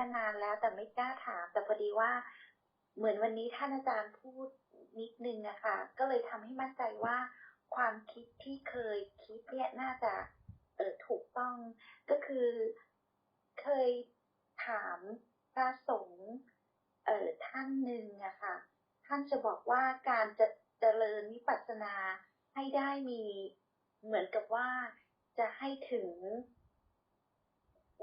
มานานแล้วแต่ไม่กล้าถาม แต่พอดีว่าเหมือนวันนี้ท่านอาจารย์พูดนิดนึงอะค่ะก็เลยทำให้มั่นใจว่าความคิดที่เคยคิดเนี่ยน่าจะเออถูกต้องก็คือเคยถามพระสงฆ์เออท่านหนึ่งอะค่ะท่านจะบอกว่าการจะเจริญวิปัสสนาให้ได้มีเหมือนกับว่าจะให้ถึง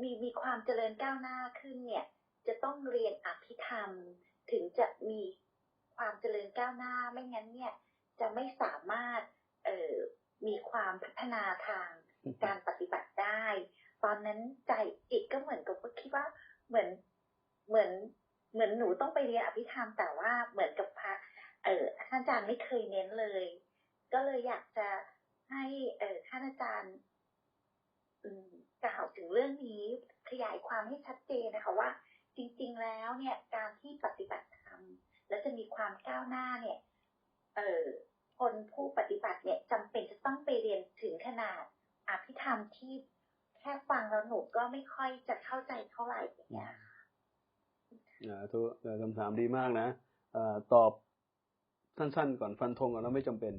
มีมีความเจริญก้าวหน้าขึ้นเนี่ย จะต้องเรียนอภิธรรม ถึงจะมีความเจริญก้าวหน้าไม่งั้นเนี่ย จะไม่สามารถเอ่อมีความพัฒนาทางการปฏิบัติได้ ตอนนั้นใจจิตก็เหมือนกับว่าคิดว่าเหมือนเหมือนเหมือนหนูต้องไปเรียนอภิธรรม แต่ว่าเหมือนกับพระเออท่านอาจารย์ไม่เคยเน้นเลย ก็เลยอยากจะให้เออท่านอาจารย์ กล่าวถึงเรื่องนี้ขยายความให้ชัดเจนนะคะว่า จริงๆแล้วเนี่ยการที่ปฏิบัติธรรมและจะมีความก้าวหน้าเนี่ยเออคนผู้ปฏิบัติเนี่ยจำเป็นจะต้องไปเรียนถึงขนาดอภิธรรมที่แค่ฟังแล้วหนูก็ไม่ค่อยจะเข้าใจเท่าไหร่อย่างเงี้ยอ่าทุกคำถามดีมากนะอตอบสั้นๆก่อนฟันธงก่อนแล้วไม่จำเป็น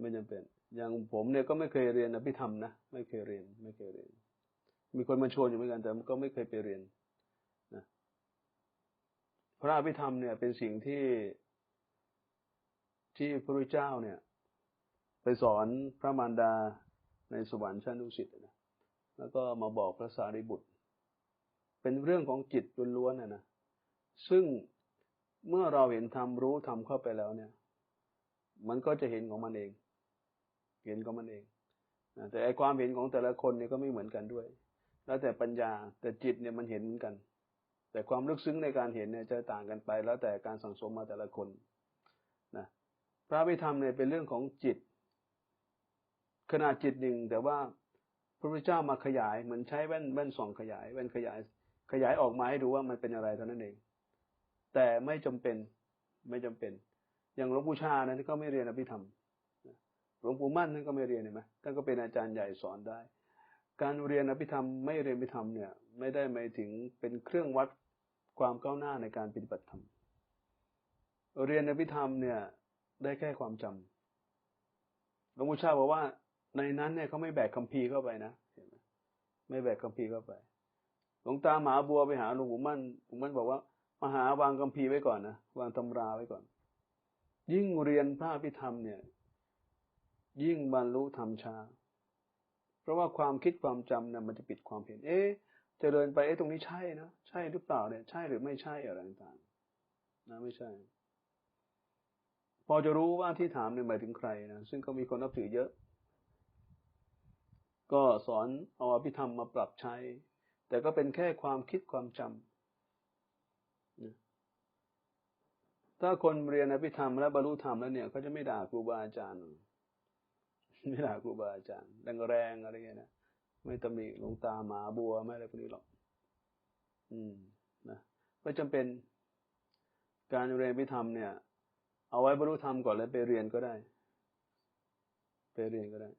ไม่จำเป็น อย่างผมเนี่ยก็ไม่เคยเรียนอภิธรรมนะไม่เคยเรียน ไม่เคยเรียน มีคนมาชวนอยู่เหมือนกันแต่ก็ไม่เคยไปเรียนนะพระอภิธรรมเนี่ย เป็นสิ่งที่ที่พระพุทธเจ้าเนี่ย ไปสอนพระมารดาในสวรรค์ชั้นดุสิตนะแล้วก็มาบอกพระสารีบุตร เป็นเรื่องของจิตล้วนๆนะนะซึ่งเมื่อเราเห็นธรรมรู้ธรรมเข้าไปแล้วเนี่ย มันก็จะเห็นของมันเอง เห็นของมันเองแต่ไอความเห็นของแต่ละคนเนี่ยก็ไม่เหมือนกันด้วย แล้วแต่ปัญญาแต่จิตเนี่ยมันเห็นเหมือนกัน แต่ความลึกซึ้งในการเห็นเนี่ยจะต่างกันไป แล้วแต่การสังสมมาแต่ละคนนะพระพิธรรมเนี่ยเป็นเรื่องของจิต ขนาดจิตหนึ่งแต่ว่าพระพุทธเจ้ามาขยายเหมือนใช้แว่นแว่นส่องขยาย แว่นขยาย ขยายออกมาให้ดูว่ามันเป็นอะไรเท่านั้นเอง แต่ไม่จำเป็นไม่จำเป็น อย่างหลวงปู่ชานะที่ก็ไม่เรียนอภิธรรม หลวงปู่มั่นท่านก็ไม่เรียนเห็นไหมท่านก็เป็นอาจารย์ใหญ่สอนได้ การเรียนอภิธรรมไม่เรียนอภิธรรมเนี่ย ไม่ได้หมายถึงเป็นเครื่องวัดความก้าวหน้าในการปฏิบัติธรรม เรียนอภิธรรมเนี่ย ได้แค่ความจำหลวงปู่ชาบอกว่า ในนั้นเนี่ยเขาไม่แบกคัมภีร์เข้าไปนะเห็นไหมไม่แบกคัมภีร์เข้าไป หลวงตาหมาบัวไปหาหลวงปู่มั่นหลวงมั่นบอกว่ามาหาวางกัมพีไว้ก่อนนะวางตำราไว้ก่อน ยิ่งเรียนพระพิธรรมเนี่ย ยิ่งบรรลุธรรมช้า เพราะว่าความคิดความจำเนี่ยมันจะปิดความเห็น เอ๊ะจะเดินไปเอ๊ะตรงนี้ใช่นะใช่หรือเปล่าเนี่ย ใช่หรือไม่ใช่อะไรต่างๆนะไม่ใช่ พอจะรู้ว่าที่ถามเนี่ยหมายถึงใครนะซึ่งก็มีคนนับถือเยอะ ก็สอนเอาอภิธรรมมาปรับใช้ แต่ก็เป็นแค่ความคิดความจำถ้าคนเรียนอภิธรรมและบรรลุธรรมแล้วเนี่ยเขาจะไม่ด่าครูบาอาจารย์ ไม่ด่าครูบาอาจารย์แรงๆอะไรเงี้ยนะไม่ตำหนิหลวงตาหมาบัวไม่อะไรพวกนี้หรอก อืมนะไม่จำเป็นการเรียนอภิธรรมเนี่ย เอาไว้บรรลุธรรมก่อนแล้วไปเรียนก็ได้ ไปเรียนก็ได้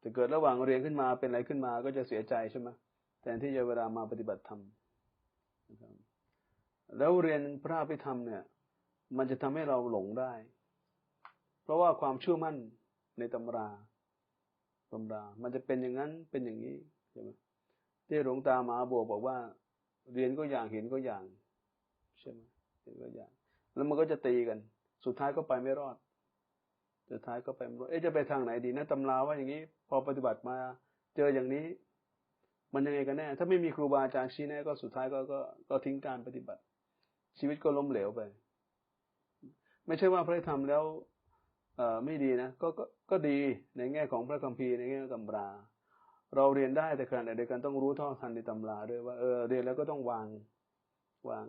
แต่เกิดระหว่างเรียนขึ้นมาเป็นอะไรขึ้นมาก็จะเสียใจใช่ไหมแทนที่จะเวลามาปฏิบัติธรรมนะครับแล้วเรียนพระพิธรรมเนี่ย มันจะทำให้เราหลงได้ ราะว่าความเชื่อมั่นในตำราตำรา มันจะเป็นอย่างนั้นเป็นอย่างนี้ใช่ไหมที่หลวงตามาบวกบอกว่า เรียนก็อย่างเห็นก็อย่างใช่ไหมเห็นก็อย่าง แล้วมันก็จะตีกัน สุดท้ายก็ไปไม่รอด สุดท้ายก็ไปไม่รอดเอ๊ะจะไปทางไหนดีนะตำราว่าอย่างนี้ พอปฏิบัติมาเจออย่างนี้ มันยังไงกันแน่ ถ้าไม่มีครูบาอาจารย์ชี้แน่ก็สุดท้ายก็ก็ก็ทิ้งการปฏิบัติ ชีวิตก็ล้มเหลวไป ไม่ใช่ว่าพระธรรมแล้ว ไม่ดีนะก็ก็ก็ดีในแง่ของพระคัมภีร์ในแง่ตำรา เราเรียนได้แต่ขณะเดียวกันต้องรู้ท่อทันในตำราด้วยว่าเออเรียนแล้วก็ต้องวางวาง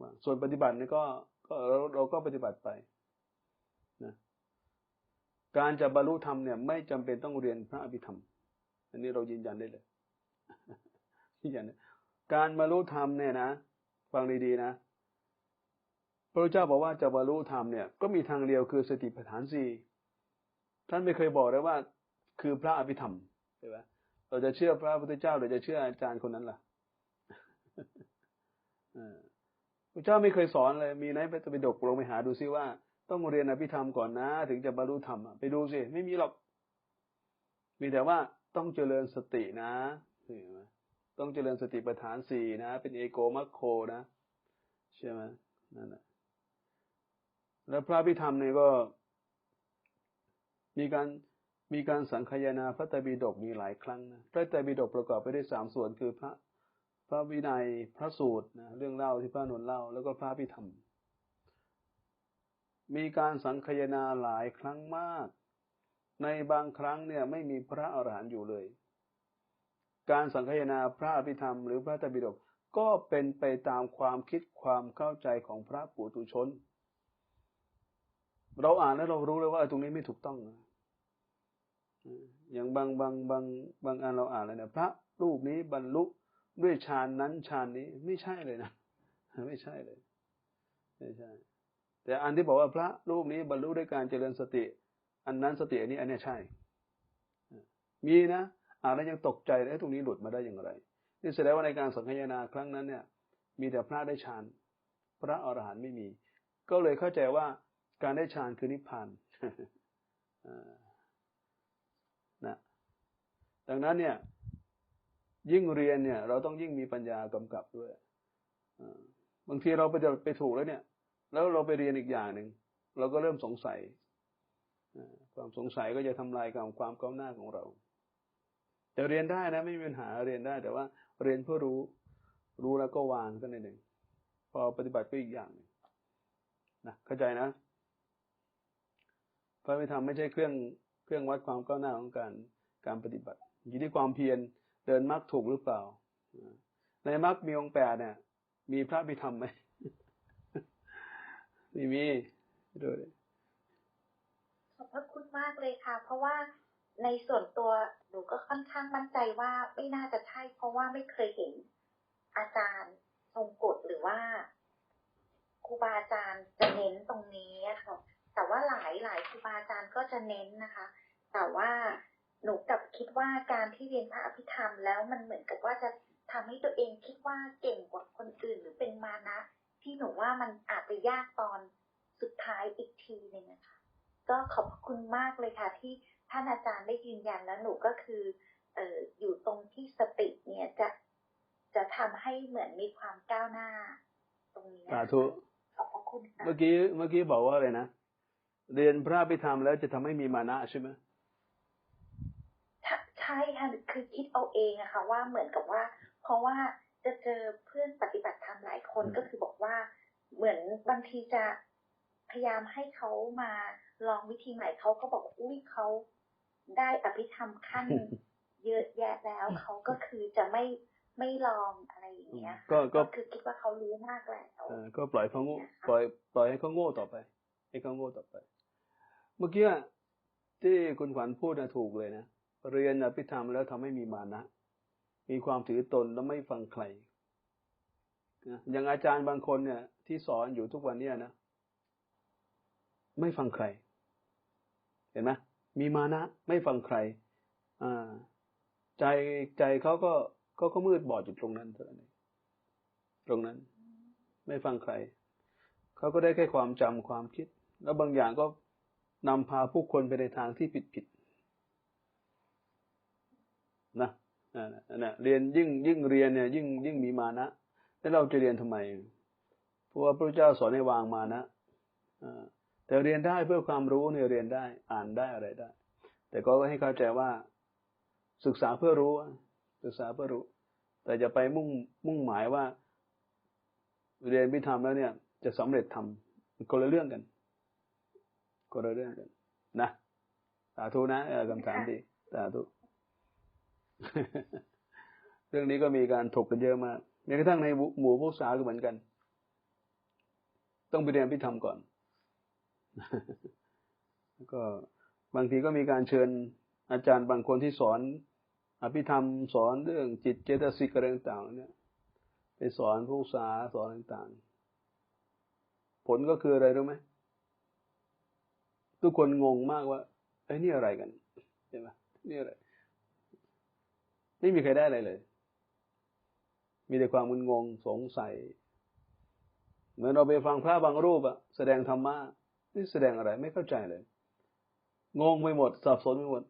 วางส่วนปฏิบัตินี่ก็ก็เราเราก็ปฏิบัติไปนะการจะบรรลุธรรมเนี่ย ไม่จำเป็นต้องเรียนพระอภิธรรม อันนี้เรายืนยันได้เลยยืนยันการบรรลุธรรมเนี่ยนะฟังดีๆนะ พระเจ้าบอกว่าจะบรรลุธรรมเนี่ยก็มีทางเดียวคือสติปัฏฐานสี่ท่านไม่เคยบอกเลยว่า คือพระอภิธรรมใช่ไหมเราจะเชื่อพระพุทธเจ้าหรือจะเชื่ออาจารย์คนนั้นล่ะพระเจ้าไม่เคยสอนเลย มีไหนไปไปดกลงไปหาดูซิว่า ต้องเรียนอภิธรรมก่อนนะ ถึงจะบรรลุธรรมไปดูสิไม่มีหรอก มีแต่ว่าต้องเจริญสตินะต้องเจริญสติปัฏฐานสี่นะ เป็นเอโกมัคโคนะใช่ไหมนั่นแหละ แล้วพระพิธรรมเนี่ยก็มีการมีการสังคายนาพระไตรปิฎกมีหลายครั้งนะพระไตรปิฎกประกอบไปด้วยสามส่วนคือพระพระวินัยพระสูตรนะเรื่องเล่าที่พระนนท์เล่า แล้วก็พระพิธรรม มีการสังคายนาหลายครั้งมาก ในบางครั้งเนี่ยไม่มีพระอรหันต์อยู่เลย การสังคายนาพระอภิธรรมหรือพระไตรปิฎกก็เป็นไปตามความคิดความเข้าใจของพระปุถุชน เราอ่านแล้วเรารู้เลยว่าตรงนี้ไม่ถูกต้องนะอย่างบางบางบางบางอันเราอ่านเลยนะพระรูปนี้บรรลุด้วยฌานนั้นฌานนี้ไม่ใช่เลยนะไม่ใช่เลย ไม่ใช่ แต่อันที่บอกว่าพระรูปนี้บรรลุด้วยการเจริญสติ อันนั้นสติอันนี้ อันนี้ใช่มีนะอ่านแล้วยังตกใจเลยตรงนี้หลุดมาได้อย่างไร นี่แสดงว่าในการสังคายนาครั้งนั้นเนี่ย มีแต่พระได้ฌานพระอรหันต์ไม่มี ก็เลยเข้าใจว่า การได้ฌานคือนิพพานนะดังนั้นเนี่ย ยิ่งเรียนเนี่ย เราต้องยิ่งมีปัญญากำกับด้วยบางทีเราไปไปถูกแล้วเนี่ย แล้วเราไปเรียนอีกอย่างหนึ่งเราก็เริ่มสงสัยความสงสัยก็จะทำลายความความก้าวหน้าของเรา แต่เรียนได้นะไม่มีปัญหาเรียนได้ แต่ว่าเรียนเพื่อรู้ รู้แล้วก็วางกันในหนึ่งพอปฏิบัติก็อีกอย่างหนึ่งนะเข้าใจนะ พระวิธรรมไม่ใช่เครื่องเครื่องวัดความก้าวหน้าของการการปฏิบัติ อยู่ที่ความเพียรเดินมรรคถูกหรือเปล่า ในมรรคมีองค์แปดเนี่ย มีพระพิธรรมไหมไม่มีดูเลยขอบพระคุณมากเลยค่ะ เพราะว่าในส่วนตัวหนูก็ค่อนข้างมั่นใจว่าไม่น่าจะใช่ เพราะว่าไม่เคยเห็นอาจารย์ทรงกฎหรือว่าครูบาอาจารย์จะเน้นตรงนี้ค่ะ แต่ว่าหลายหลายครูบาอาจารย์ก็จะเน้นนะคะ แต่ว่าหนูกับคิดว่าการที่เรียนพระอภิธรรมแล้วมันเหมือนกับว่าจะทำให้ตัวเองคิดว่าเก่งกว่าคนอื่นหรือเป็นมานะที่หนูว่ามันอาจจะยากตอนสุดท้ายอีกทีหนึ่งนะคะก็ขอบคุณมากเลยค่ะ ที่ท่านอาจารย์ได้ยืนยันแล้วหนูก็คือเอออยู่ตรงที่สติเนี่ยจะจะทำให้เหมือนมีความก้าวหน้า ตรงนี้สาธุขอบคุณค่ะเมื่อกี้เมื่อกี้บอกว่าอะไรนะ เรียนพระพิธรรมแล้วจะทำให้มีมานะใช่ไหมใช่ค่ะคือคิดเอาเองอะค่ะว่าเหมือนกับว่า เพราะว่าจะเจอเพื่อนปฏิบัติธรรมหลายคนก็คือบอกว่าเหมือนบางทีจะพยายามให้เขามาลองวิธีใหม่เขาก็บอกอุ้ยเขาได้อภิธรรมขั้นเยอะแยะแล้วเขาก็คือจะไม่ไม่ลองอะไรอย่างเงี้ยก็ก็คือคิดว่าเขารู้มากแล้วก็ปล่อยเขาโง่ปล่อยปล่อยให้เขาโง่ต่อไป ให้เขาโง่ต่อไป เมื่อกี้ที่คุณขวัญพูดนะถูกเลยนะ เรียนอภิธรรมแล้วทำให้มีมานะ มีความถือตนแล้วไม่ฟังใครอย่างอาจารย์บางคนเนี่ย ที่สอนอยู่ทุกวันเนี่ยนะ ไม่ฟังใคร เห็นไหมมีมานะ ไม่ฟังใคร อ่า ใจใจเขาก็เขาก็มืดบอดอยู่ตรงนั้นเท่านั้นตรงนั้น ไม่ฟังใคร เขาก็ได้แค่ความจำความคิด แล้วบางอย่างก็ นำพาผู้คนไปในทางที่ผิดผิดนะนะเรียนยิ่งยิ่งเรียนเนี่ยยิ่งยิ่งมีมานะแล้วเราจะเรียนทำไม เพราะว่าพระเจ้าสอนให้วางมานะแต่เรียนได้เพื่อความรู้เนี่ยเรียนได้ อ่านได้อะไรได้ แต่ก็ให้เข้าใจว่าศึกษาเพื่อรู้ ศึกษาเพื่อรู้ แต่จะไปมุ่งมุ่งหมายว่า เรียนพิธรรมแล้วเนี่ย จะสำเร็จทำคนละเรื่องกัน คนละเรื่องกันนะสาธุนะคำถามดีสาธุเรื่องนี้ก็มีการถกกันเยอะมากแม้กระทั่งในหมู่ผู้สาก็เหมือนกัน ต้องไปเรียนพิธรรมก่อนแล้วก็บางทีก็มีการเชิญอาจารย์บางคนที่สอน อภิธรรมสอนเรื่องจิตเจตสิกอะไรต่างๆเนี่ย ไปสอนผู้สาสอนต่างๆ ผลก็คืออะไรรู้ไหม ทุกคนงงมากว่าไอ้นี่อะไรกันใช่ไหมนี่อะไรไม่มีใครได้อะไรเลย มีแต่ความมึนงงสงสัย เหมือนเราไปฟังพระบางรูปอะแสดงธรรมะนี่แสดงอะไรไม่เข้าใจเลย งงไปหมด สับสนไปหมด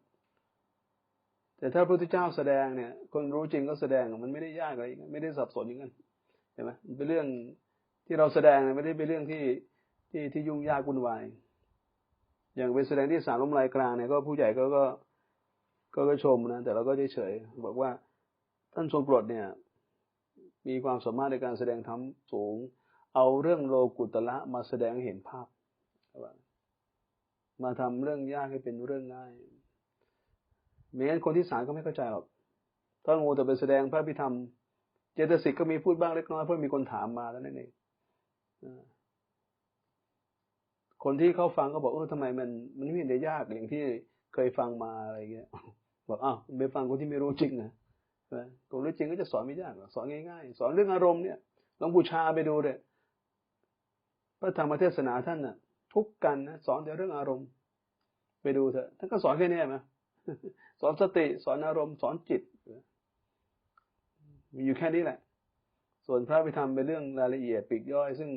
แต่ถ้าพระพุทธเจ้าแสดงเนี่ย คนรู้จริงก็แสดงมันไม่ได้ยากอะไรไม่ได้สับสนอย่างนั้นเห็นไหมมันเป็นเรื่องที่เราแสดงไม่ได้เป็นเรื่องที่ที่ที่ยุ่งยากวุ่นวาย อย่างไปแสดงที่สารลมลายกลางเนี่ยก็ผู้ใหญ่ก็ก็ก็ก็ชมนะแต่เราก็เฉยๆบอกว่าท่านทรงโปรดเนี่ย มีความสามารถในการแสดงธรรมสูง เอาเรื่องโลกุตละมาแสดงเห็นภาพมาทำเรื่องยากให้เป็นเรื่องง่ายไม่งั้นคนที่สารก็ไม่เข้าใจหรอกถ้างูแต่ไปแสดงพระพิธรรม เจตสิกก็มีพูดบ้างเล็กน้อยเพราะมีคนถามมาแล้วนั่นเอง คนที่เขาฟังก็บอกเออทำไมมันมันไม่เห็นได้ยากอย่างที่เคยฟังมาอะไรเงี้ยบอกอ้าวไปฟังคนที่ไม่รู้จริงนะคนรู้จริงก็จะสอนไม่ยากสอนง่ายๆ สอนเรื่องอารมณ์เนี่ยลองบูชาไปดูเลยพระธรรมเทศนาท่านน่ะ ทุกกันนะสอนแต่เรื่องอารมณ์ ไปดูเถอะท่านก็สอนแค่นี้ไหมสอนสติสอนอารมณ์ สอนจิตมีอยู่แค่นี้แหละ ส่วนพระพิธรรมเป็นเรื่องรายละเอียดปีกย่อย ซึ่ง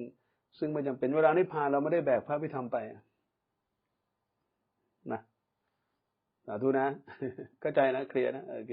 ซึ่งไม่จำเป็นเวลานิพพานเราไม่ได้แบกพระพิธรรมไปนะสาธุนะเข้าใจนะเคลียร์นะโอเค